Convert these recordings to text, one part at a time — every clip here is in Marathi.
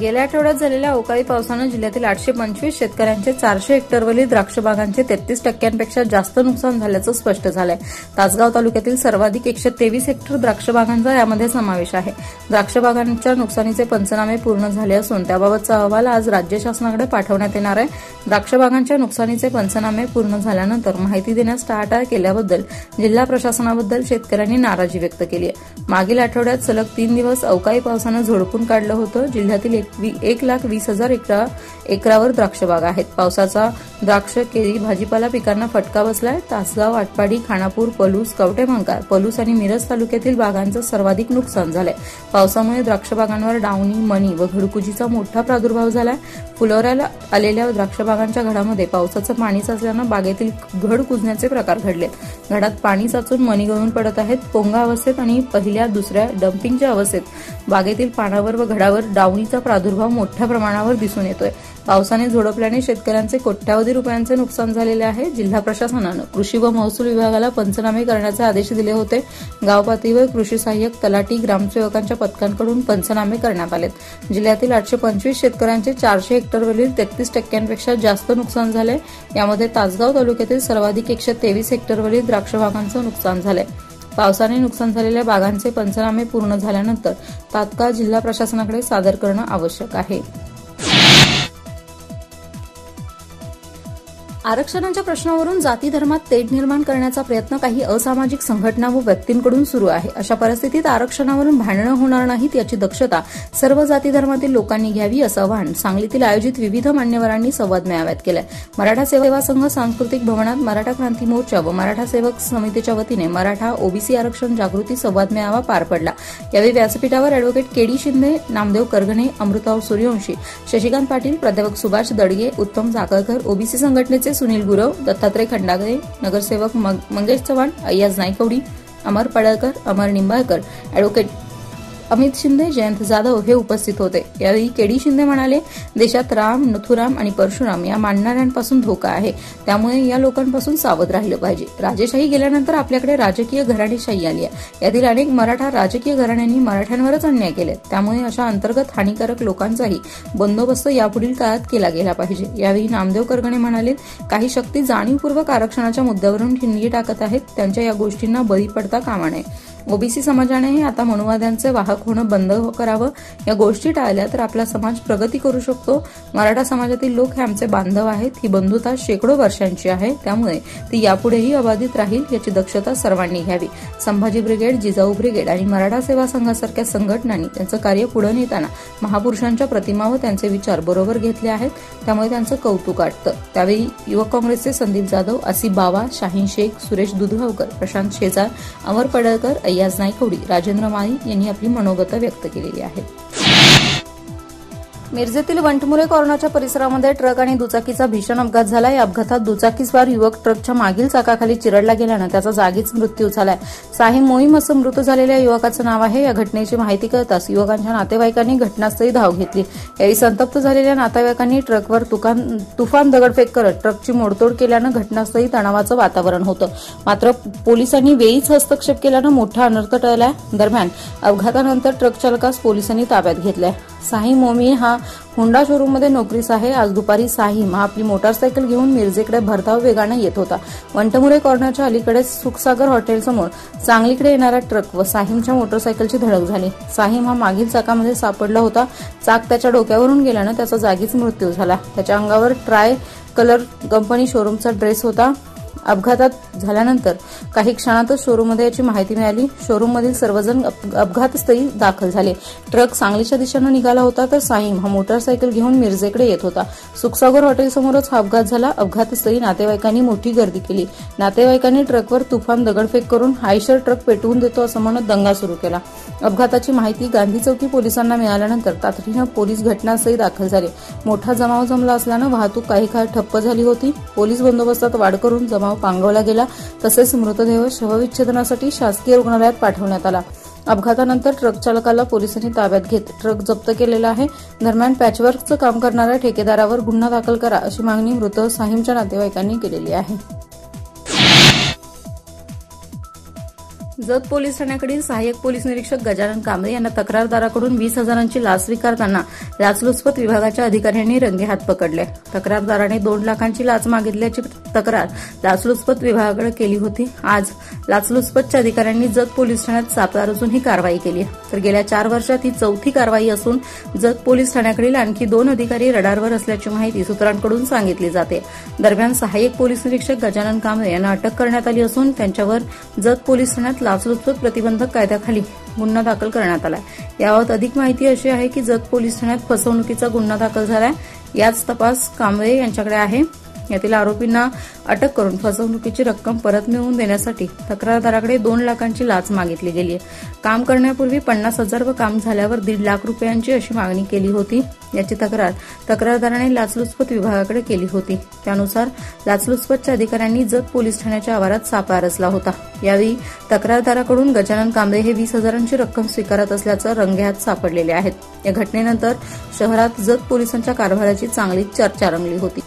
गेल्या आठवड्यात झालेल्या अवकाळी पावसानं जिल्ह्यातील आठशे पंचवीस शेतकऱ्यांचे चारशे हेक्टरवरील द्राक्ष बागांचे तेहतीस टक्क्यांपेक्षा जास्त नुकसान झाल्याचं स्पष्ट झालंय. तासगाव तालुक्यातील सर्वाधिक एकशे तेवीस हेक्टर द्राक्ष बागांचा यामध्ये समावेश आहे. द्राक्ष बागांच्या नुकसानीचे पंचनामे पूर्ण झाले असून त्याबाबतचा अहवाल आज राज्य शासनाकडे पाठवण्यात येणार आहे. द्राक्ष बागांच्या नुकसानीचे पंचनामे पूर्ण झाल्यानंतर माहिती देण्यास टाळाटाळ केल्याबद्दल जिल्हा प्रशासनाबद्दल शेतकऱ्यांनी नाराजी व्यक्त केली आहे. मागील आठवड्यात सलग तीन दिवस अवकाळी पावसानं झोडपून काढलं होतं. जिल्ह्यातील एक, वी- एक लाख वीस हजार एकरा एकरावर द्राक्षबाग आहेत. पावसाचा द्राक्ष केळी भाजीपाला पिकांना फटका बसलाय. तासगाव आटपाडी खानापूर पलूस कवटेमंका पलूस आणि मिरज तालुक्यातील बागांचं सर्वाधिक नुकसान झालंय. पावसामुळे द्राक्षबागांवर डावणी मणी व घडकुजीचा मोठा प्रादुर्भाव झालाय. फुलोऱ्याला आलेल्या द्राक्षबागांच्या घडामध्ये पावसाचं पाणी साचल्यानं बागेतील घड कुजण्याचे प्रकार घडले घडात पाणी साचून मणी गळून पडत आहेत. पोंगा अवस्थेत आणि पहिल्या दुसऱ्या डम्पिंगच्या अवस्थेत बागेतील पानावर व घडावर डावणीचा प्रादुर्भाव मोठ्या प्रमाणावर दिसून येतोय. पावसाने झोडपल्याने शेतकऱ्यांचे कोट्यावधी रुपयांचे नुकसान झालेले आहे. जिल्हा प्रशासनानं कृषी व महसूल विभागाला पंचनामे करण्याचे आदेश दिले होते. गावपातळीवर कृषी सहाय्यक तलाटी ग्रामसेवकांच्या पथकांकडून पंचनामे करण्यात आलेत. जिल्ह्यातील आठशे पंचवीस शेतकऱ्यांचे चारशे हेक्टरवरील तेहतीस टक्क्यांपेक्षा जास्त नुकसान झाले यामध्ये तासगाव तालुक्यातील सर्वाधिक एकशे तेवीस हेक्टरवरील द्राक्षबागांचं नुकसान झालंय. पावसाने नुकसान झालेल्या बागांचे पंचनामे पूर्ण झाल्यानंतर तात्काळ जिल्हा प्रशासनाकडे सादर करणं आवश्यक आहे. आरक्षणाच्या प्रश्नावरून जाती धर्मात तेढ निर्माण करण्याचा प्रयत्न काही असामाजिक संघटना व व्यक्तींकडून सुरू आहे. अशा परिस्थितीत आरक्षणावरून भांडणं होणार नाहीत याची दक्षता सर्व जाती धर्मातील लोकांनी घ्यावी असं आवाहन सांगलीतील आयोजित विविध मान्यवरांनी संवाद मेळाव्यात केलंय. मराठा सेवा संघ सांस्कृतिक भवनात मराठा क्रांती मोर्चा व मराठा सेवक समितीच्या वतीने मराठा ओबीसी आरक्षण जागृती संवाद मेळावा पार पडला. यावेळी व्यासपीठावर अॅडव्होकेट केडी शिंदे नामदेव करगणे अमृताव सूर्यवंशी शशिकांत पाटील प्राध्यापक सुभाष दडगे उत्तम जाकळकर ओबीसी संघटनेचे सुनील गुरव दत्तात्रय खंडागरे नगरसेवक मंग- मंगेश चव्हाण अय्याज नायकवडी अमर पडळकर अमर निंबाळकर. ॲडव्होकेट अमित शिंदे जयंत जाधव हे उपस्थित होते. यावेळी केडी शिंदे म्हणाले देशात राम नथुराम आणि परशुराम या मांडणाऱ्यांपासून धोका आहे. त्यामुळे या लोकांपासून सावध राहिलं पाहिजे. राजेशाही गेल्यानंतर आपल्याकडे राजकीय घराणेशाही आली आहे. यातील अनेक मराठा राजकीय घराण्यांनी मराठ्यांवरच अन्याय केले. त्यामुळे अशा अंतर्गत हानिकारक लोकांचाही बंदोबस्त यापुढील काळात केला गेला पाहिजे. यावेळी नामदेव करगणे म्हणाले काही शक्ती जाणीवपूर्वक आरक्षणाच्या मुद्द्यावरून ठिणगी टाकत आहेत. त्यांच्या या गोष्टींना बळी पडता कामा नये. ओबीसी समाजानेही आता मनुवाद्यांचे वाहक होणं बंद करावं या गोष्टी टाळल्या तर आपला समाज प्रगती करू शकतो. मराठा समाजातील लोक हे आमचे बांधव आहेत. ही बंधुता शेकडो वर्षांची आहे. त्यामुळे ती यापुढेही अबाधित राहील याची दक्षता सर्वांनी घ्यावी. संभाजी ब्रिगेड जिजाऊ ब्रिगेड आणि मराठा सेवा संघासारख्या संघटनांनी त्यांचं कार्य पुढे नेताना महापुरुषांच्या प्रतिमा व त्यांचे विचार बरोबर घेतले आहेत. त्यामुळे त्यांचं कौतुक वाटतं. त्यावेळी युवक काँग्रेसचे संदीप जाधव आसिफ बावा शाहीन शेख सुरेश दुधगावकर प्रशांत शेजार अमर पडळकर अय्याज नायकवडी राजेंद्र माळी यांनी आपली मनोगत व्यक्त केलेली आहेत मिरजेतील वंटमुरे कॉर्नरच्या परिसरामध्ये ट्रक आणि दुचाकीचा भीषण अपघात झाला. या अपघातात दुचाकीस्वार युवक ट्रकच्या मागील चाकाखाली चिरडला गेल्यानं त्याचा जागीच मृत्यू झालाय. साहिम मोहीम असं मृत झालेल्या युवकाचं नाव आहे. या घटनेची माहिती कळताच युवकांच्या नातेवाईकांनी घटनास्थळी धाव घेतली. यावेळी संतप्त झालेल्या नातेवाईकांनी ट्रकवर तुकान तुफान दगडफेक करत ट्रकची मोडतोड केल्यानं घटनास्थळी तणावाचं वातावरण होतं. मात्र पोलिसांनी वेळीच हस्तक्षेप केल्यानं मोठा अनर्थ टळला दरम्यान अपघातानंतर ट्रक चालकास पोलिसांनी ताब्यात घेतलाय. साई मोमी हा होंडा शोरूममध्ये नोकरीस आहे. आज दुपारी साहिम हा आपली मोटारसायकल घेऊन मिरजेकडे भरधाव वेगानं येत होता. वंटमुरे कॉर्नरच्या अलीकडे सुखसागर हॉटेलसमोर सांगलीकडे येणारा ट्रक व साहिमच्या मोटरसायकलची धडक झाली. साहिम हा मागील चाकामध्ये सापडला होता. चाक त्याच्या डोक्यावरून गेल्यानं त्याचा जागीच मृत्यू झाला. त्याच्या अंगावर ट्राय कलर कंपनी शोरूमचा ड्रेस होता. अपघातात झाल्यानंतर काही क्षणातच शोरूममध्ये याची माहिती मिळाली. शोरूममधील सर्वजण अप- अपघातस्थळी दाखल झाले. ट्रक सांगलीच्या दिशेनं निघाला होता तर साईम हा मोटारसायकल घेऊन मिरजेकडे येत होता. सुखसागर हॉटेलसमोरच हा अपघात झाला. अपघातस्थळी नातेवाईकांनी मोठी गर्दी केली. नातेवाईकांनी ट्रकवर तुफान दगडफेक करून हायशर ट्रक पेटवून देतो असं म्हणत दंगा सुरू केला. अपघाताची माहिती गांधी चौकी पोलिसांना मिळाल्यानंतर तातडीनं पोलीस घटनास्थळी दाखल झाले. मोठा जमाव जमला असल्यानं वाहतूक काही काळ ठप्प झाली होती. पोलीस बंदोबस्तात वाढ करून जमाव पांगवला गेला तसेच मृतदेह शवविच्छेदनासाठी शासकीय रुग्णालयात पाठवण्यात आला. अपघातानंतर ट्रक चालकाला पोलिसांनी ताब्यात घेत ट्रक जप्त केलेला आहे. दरम्यान पॅचवर्कचं काम करणाऱ्या ठेकेदारावर गुन्हा दाखल करा अशी मागणी मृत साहिमच्या नातेवाईकांनी केलेली आहे. जत पोलीस ठाण्याकडील सहाय्यक पोलीस निरीक्षक गजानन कांबळे यांना तक्रारदाराकडून वीस हजारांची लाच स्वीकारताना लाचलुचपत विभागाच्या अधिकाऱ्यांनी रंगेहात पकडले. तक्रारदाराने दोन लाखांची लाच मागितल्याची तक्रार लाचलुचपत विभागाकडे केली होती. आज लाचलुचपतच्या अधिकाऱ्यांनी जत पोलीस ठाण्यात सापळा रचून ही कारवाई केली तर गेल्या चार वर्षात ही चौथी कारवाई असून जत पोलीस ठाण्याकडील आणखी दोन अधिकारी रडारवर असल्याची माहिती सूत्रांकडून सांगितली जाते. दरम्यान सहाय्यक पोलीस निरीक्षक गजानन कांबळे यांना अटक करण्यात आली असून त्यांच्यावर जत पोलीस ठाण्यात लाचलुचपत प्रतिबंधक कायद्याखाली गुन्हा दाखल करण्यात आला याबाबत अधिक माहिती अशी आहे की जत पोलीस ठाण्यात फसवणुकीचा गुन्हा दाखल झालाय. याच तपास कांबळे यांच्याकडे आहे. यातील आरोपींना अटक करून फसवणुकीची रक्कम परत मिळवून देण्यासाठी तक्रारदाराकडे दोन लाखांची लाच मागितली गेली आहे. काम करण्यापूर्वी पन्नास हजार व काम झाल्यावर दीड लाख रुपयांची अशी मागणी केली होती. याची तक्रार तक्रारदाराने लाचलुचपत विभागाकडे केली होती. त्यानुसार लाचलुचपतच्या अधिकाऱ्यांनी जत पोलीस ठाण्याच्या आवारात सापळा रचला होता. यावेळी तक्रारदाराकडून गजानन कांबळे हे वीस हजारांची रक्कम स्वीकारत असल्याचं रंगेहात सापडलेले आहेत. या घटनेनंतर शहरात जत पोलिसांच्या कारभाराची चांगलीच चर्चा रंगली होती.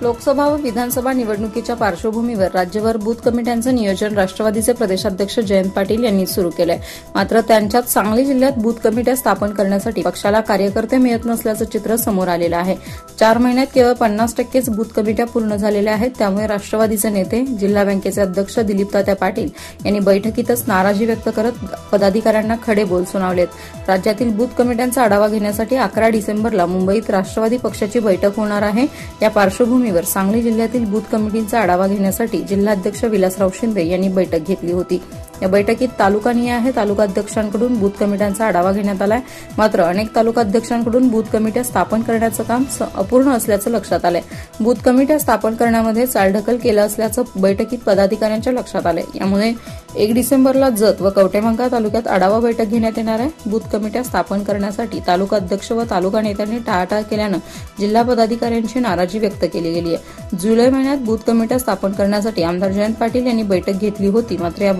लोकसभा व विधानसभा निवडणुकीच्या पार्श्वभूमीवर राज्यभर बूथ कमिट्यांचं नियोजन राष्ट्रवादीचे प्रदेशाध्यक्ष जयंत पाटील यांनी सुरू केलं आहे मात्र त्यांच्यात सांगली जिल्ह्यात बूथ कमिट्या स्थापन करण्यासाठी पक्षाला कार्यकर्ते मिळत नसल्याचं चित्र समोर आलेलं आहे. चार महिन्यात केवळ पन्नास टक्केच बूथ कमिट्या पूर्ण झालेल्या आहेत. त्यामुळे राष्ट्रवादीचे नेते जिल्हा बँकेचे अध्यक्ष दिलीप तात्या पाटील यांनी बैठकीतच नाराजी व्यक्त करत पदाधिकाऱ्यांना खडे बोल सुनावलेत. राज्यातील बूथ कमिट्यांचा आढावा घेण्यासाठी अकरा डिसेंबरला मुंबईत राष्ट्रवादी पक्षाची बैठक होणार आहे. या पार्श्वभूमीवर पार्श्वभूमीवर सांगली जिल्ह्यातील बूथ कमिटींचा आढावा घेण्यासाठी जिल्हाध्यक्ष विलासराव शिंदे यांनी बैठक घेतली होती. या बैठकीत तालुकानिहाय तालुकाध्यक्षांकडून बूथ कमिट्यांचा आढावा घेण्यात आलाय. मात्र अनेक तालुकाध्यक्षांकडून बूथ कमिट्या स्थापन करण्याचं काम अपूर्ण असल्याचं लक्षात आलंय. बूथ कमिट्या स्थापन करण्यामध्ये चालढकल केलं असल्याचं बैठकीत पदाधिकाऱ्यांच्या लक्षात आलंय. यामुळे एक डिसेंबरला जत व कवटेमंका तालुक्यात आढावा बैठक घेण्यात येणार आहे. बूथ कमिट्या स्थापन करण्यासाठी तालुका अध्यक्ष व तालुका नेत्यांनी टाळाटाळ केल्यानं जिल्हा पदाधिकाऱ्यांची नाराजी व्यक्त केली गेली आहे. जुलै महिन्यात बूथ कमिट्या स्थापन करण्यासाठी आमदार जयंत पाटील यांनी बैठक घेतली होती. मात्र या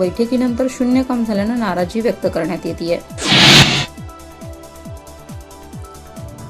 नंतर शून्य काम झाल्यानं नाराजी व्यक्त करण्यात येते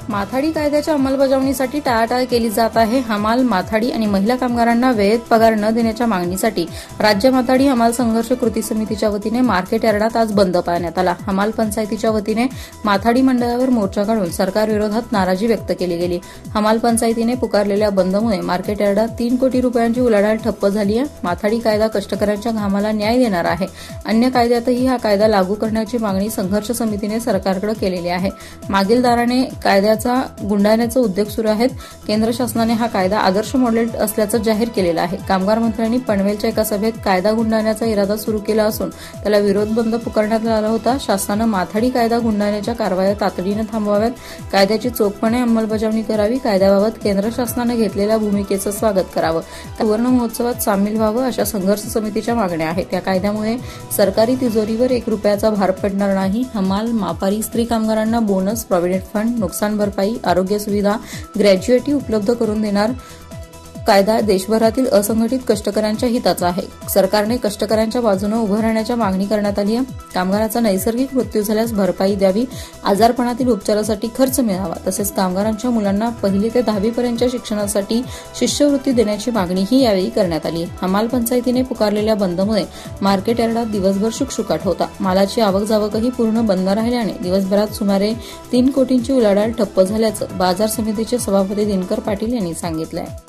माथाडी कायद्याच्या अंमलबजावणीसाठी टाळाटाळ केली जात आहे. हमाल माथाडी आणि महिला कामगारांना वेळेत पगार न देण्याच्या मागणीसाठी राज्य माथाडी हमाल संघर्ष कृती समितीच्या वतीने मार्केट यार्डात आज बंद पाळण्यात आला. हमाल पंचायतीच्या वतीने माथाडी मंडळावर मोर्चा काढून सरकारविरोधात नाराजी व्यक्त केली गेली. हमाल पंचायतीने पुकारलेल्या बंदमुळे मार्केट यार्डात तीन कोटी रुपयांची उलाढाल ठप्प झाली आहे. माथाडी कायदा कष्टकऱ्यांच्या घामाला न्याय देणार आहे. अन्य कायद्यातही हा कायदा लागू करण्याची मागणी संघर्ष समितीने सरकारकडे केलेली आहे. मागील दाराने कायद्यात कायद्याचा गुंडाळण्याचा उद्योग सुरू आहेत. केंद्र शासनाने हा कायदा आदर्श मॉडेल असल्याचं जाहीर केलेलं आहे. कामगार मंत्र्यांनी पनवेलच्या एका सभेत कायदा गुंडाळण्याचा इरादा सुरू केला असून त्याला विरोध बंद पुकारण्यात आला होता. शासनानं माथाडी कायदा गुंडाळण्याच्या कारवाया तातडीनं थांबवाव्यात. कायद्याची चोखपणे अंमलबजावणी करावी. कायद्याबाबत केंद्र शासनानं घेतलेल्या भूमिकेचं स्वागत करावं. सुवर्ण महोत्सवात सामील व्हावं अशा संघर्ष समितीच्या मागण्या आहेत. या कायद्यामुळे सरकारी तिजोरीवर एक रुपयाचा भार पडणार नाही. हमाल मापारी स्त्री कामगारांना बोनस प्रॉव्हिडंट फंड नुकसान भरपाई आरोग्य सुविधा ग्रॅज्युएटी उपलब्ध करून देणार. कायदा देशभरातील असंघटित कष्टकऱ्यांच्या हिताचा आहे. सरकारने कष्टकऱ्यांच्या बाजूने उभं राहण्याच्या मागणी करण्यात आली आहे. कामगाराचा नैसर्गिक मृत्यू झाल्यास भरपाई द्यावी आजारपणातील उपचारासाठी खर्च मिळावा तसेच कामगारांच्या मुलांना पहिली ते दहावीपर्यंतच्या शिक्षणासाठी शिष्यवृत्ती देण्याची मागणीही यावेळी करण्यात आली हमाल पंचायतीने पुकारलेल्या बंदमुळे मार्केट यार्डात दिवसभर शुकशुकाट होता. मालाची आवक जावकही पूर्ण बंद राहिल्याने दिवसभरात सुमारे तीन कोटींची उलाढाल ठप्प झाल्याचं बाजार समितीचे सभापती दिनकर पाटील यांनी सांगितलं आहे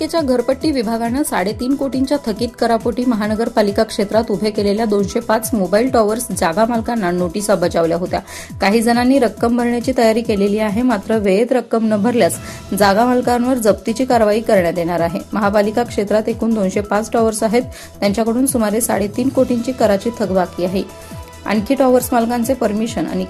महापालिकेच्या घरपट्टी विभागानं साडेतीन कोटींच्या थकीत करापोटी महानगरपालिका क्षेत्रात उभे केलेल्या दोनशे पाच मोबाईल टॉवर्स जागा मालकांना नोटिसा बजावल्या होत्या. काही जणांनी रक्कम भरण्याची तयारी केलेली आहे मात्र वेळेत रक्कम न भरल्यास जागा मालकांवर जप्तीची कारवाई करण्यात येणार आहे. महापालिका क्षेत्रात एकूण दोनशे पाच टॉवर्स आहेत त्यांच्याकडून सुमारे साडेतीन कोटींची कराची थकबाकी आहे. आणखी टॉवर्स मालकांचे परमिशन आणि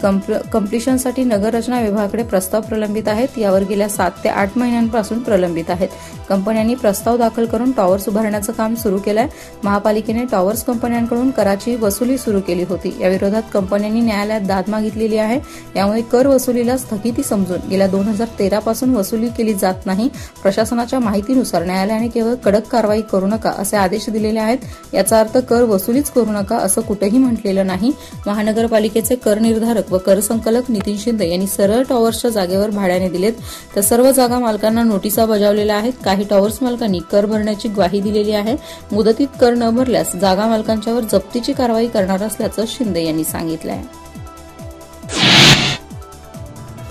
कम्प्लिशनसाठी नगररचना विभागाकडे प्रस्ताव प्रलंबित आहेत. यावर गेल्या सात ते आठ महिन्यांपासून प्रलंबित आहेत. कंपन्यांनी प्रस्ताव दाखल करून टॉवर्स उभारण्याचं काम सुरू केलंय. महापालिकेने टॉवर्स कंपन्यांकडून कराची वसुली सुरू केली होती. याविरोधात कंपन्यांनी न्यायालयात दाद मागितलेली आहे. यामुळे कर वसुलीला स्थगिती समजून गेल्या दोन हजार तेरापासून वसुली केली जात नाही. प्रशासनाच्या माहितीनुसार न्यायालयाने केवळ कडक कारवाई करू नका असे आदेश दिलेले आहेत. याचा अर्थ कर वसुलीच करू नका असं कुठेही म्हटलेलं नाही. महानगरपालिकेचे कर निर्धारक व कर संकलक नितीन शिंदे यांनी सरळ टॉवर्सच्या जागेवर भाड्याने दिलेत. तर सर्व जागा मालकांना नोटिसा बजावलेल्या आहेत. काही टॉवर्स मालकांनी कर भरण्याची ग्वाही दिलेली आहे. मुदतीत कर न भरल्यास जागा मालकांच्यावर जप्तीची कारवाई करणार असल्याचं शिंदे यांनी सांगितलं आहे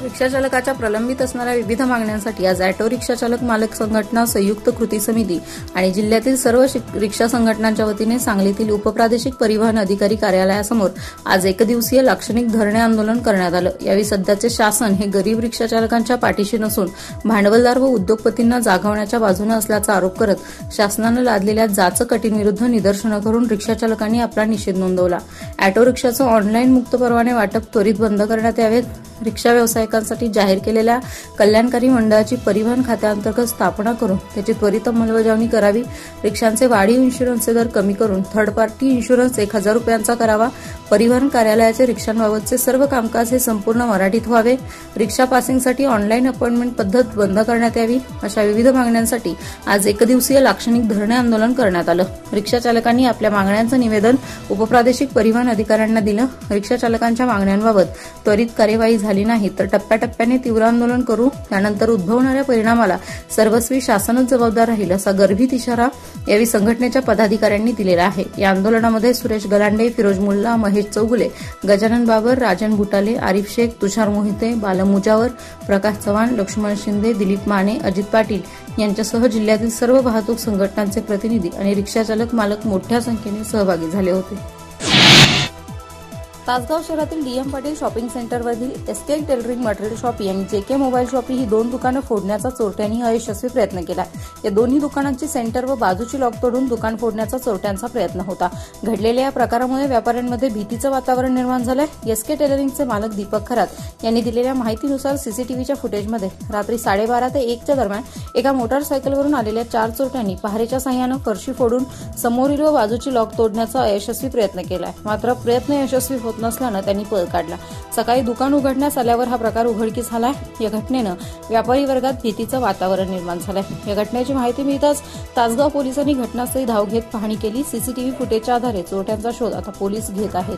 रिक्षाचालकाच्या प्रलंबित असणाऱ्या विविध मागण्यांसाठी आज ऑटो रिक्षाचालक मालक संघटना संयुक्त कृती समिती आणि जिल्ह्यातील सर्व रिक्षा संघटनांच्या वतीने सांगलीतील उपप्रादेशिक परिवहन अधिकारी कार्यालयासमोर आज एकदिवसीय लाक्षणिक धरणे आंदोलन करण्यात आलं. यावेळी सध्याचे शासन हे गरीब रिक्षाचालकांच्या पाठीशी नसून भांडवलदार व उद्योगपतींना जागवण्याच्या बाजूने असल्याचा आरोप करत शासनानं लादलेल्या जाच कटींविरुद्ध निदर्शनं करून रिक्षाचालकांनी आपला निषेध नोंदवला. ऑटो रिक्षाचं ऑनलाईन मुक्त परवाने वाटप त्वरित बंद करण्यात यावेत. रिक्षा व्यावसायिकांसाठी जाहीर केलेल्या कल्याणकारी मंडळाची परिवहन खात्याअंतर्गत स्थापना करून त्याची त्वरित अंमलबजावणी करावी रिक्षांचे वाढीव इन्शुरन्सचे दर कमी करून थर्ड पार्टी इन्शुरन्स एक हजार रुपयांचा करावा परिवहन कार्यालयाचे रिक्षांबाबतचे सर्व कामकाज हे संपूर्ण मराठीत व्हावे रिक्षा पासिंगसाठी ऑनलाईन अपॉइंटमेंट पद्धत बंद करण्यात यावी अशा विविध मागण्यांसाठी आज एकदिवसीय लाक्षणिक धरणे आंदोलन करण्यात आलं. रिक्षा चालकांनी आपल्या मागण्यांचं निवेदन उपप्रादेशिक परिवहन अधिकाऱ्यांना दिलं. रिक्षा चालकांच्या मागण्यांबाबत त्वरित कार्यवाही झाली. झाली नाही तर टप्प्याटप्प्याने तीव्र आंदोलन करू त्यानंतर उद्भवणाऱ्या परिणामाला सर्वस्वी शासनच जबाबदार राहील असा गर्भित इशारा यावेळी संघटनेच्या पदाधिकाऱ्यांनी दिलेला आहे. या आंदोलनामध्ये सुरेश गलांडे फिरोज मुल्ला महेश चौगुले गजानन बाबर राजन बुटाले आरिफ शेख तुषार मोहिते बालमुजावर प्रकाश चव्हाण लक्ष्मण शिंदे दिलीप माने अजित पाटील यांच्यासह जिल्ह्यातील सर्व वाहतूक संघटनांचे प्रतिनिधी आणि रिक्षाचालक मालक मोठ्या संख्येने सहभागी झाले होते. तासगाव शहरातील डीएम पाटील शॉपिंग सेंटरवरील एसकेल टेलरिंग मटेरियल शॉप आणि जेके मोबाईल शॉप ही दोन दुकानं फोडण्याचा चोरट्यांनी अयशस्वी प्रयत्न केला. या दोन्ही दुकानांची सेंटर व बाजूची लॉक तोडून दुकान फोडण्याचा चोरट्यांचा प्रयत्न होता. घडलेल्या या प्रकारामुळे व्यापाऱ्यांमध्ये भीतीचं वातावरण निर्माण झालंय. एसके टेलरिंगचे मालक दीपक खरात यांनी दिलेल्या माहितीनुसार सीसीटीव्हीच्या फुटेजमध्ये रात्री साडेबारा ते एकच्या दरम्यान एका मोटारसायकलवरून आलेल्या चार चोरट्यांनी पहारेच्या साह्यानं फरशी फोडून समोरील व बाजूची लॉक तोडण्याचा अयशस्वी प्रयत्न केलाय. मात्र प्रयत्न यशस्वी होत नसल्यानं त्यांनी पळ काढला. सकाळी दुकान उघडण्यास आल्यावर हा प्रकार उघडकीस झालाय या घटनेनं व्यापारी वर्गात भीतीचं वातावरण निर्माण झालंय. या घटनेची माहिती मिळताच तासगाव पोलिसांनी घटनास्थळी धाव घेत पाहणी केली. सीसीटीव्ही फुटेजच्या आधारे चोरट्यांचा शोध आता पोलीस घेत आहेत.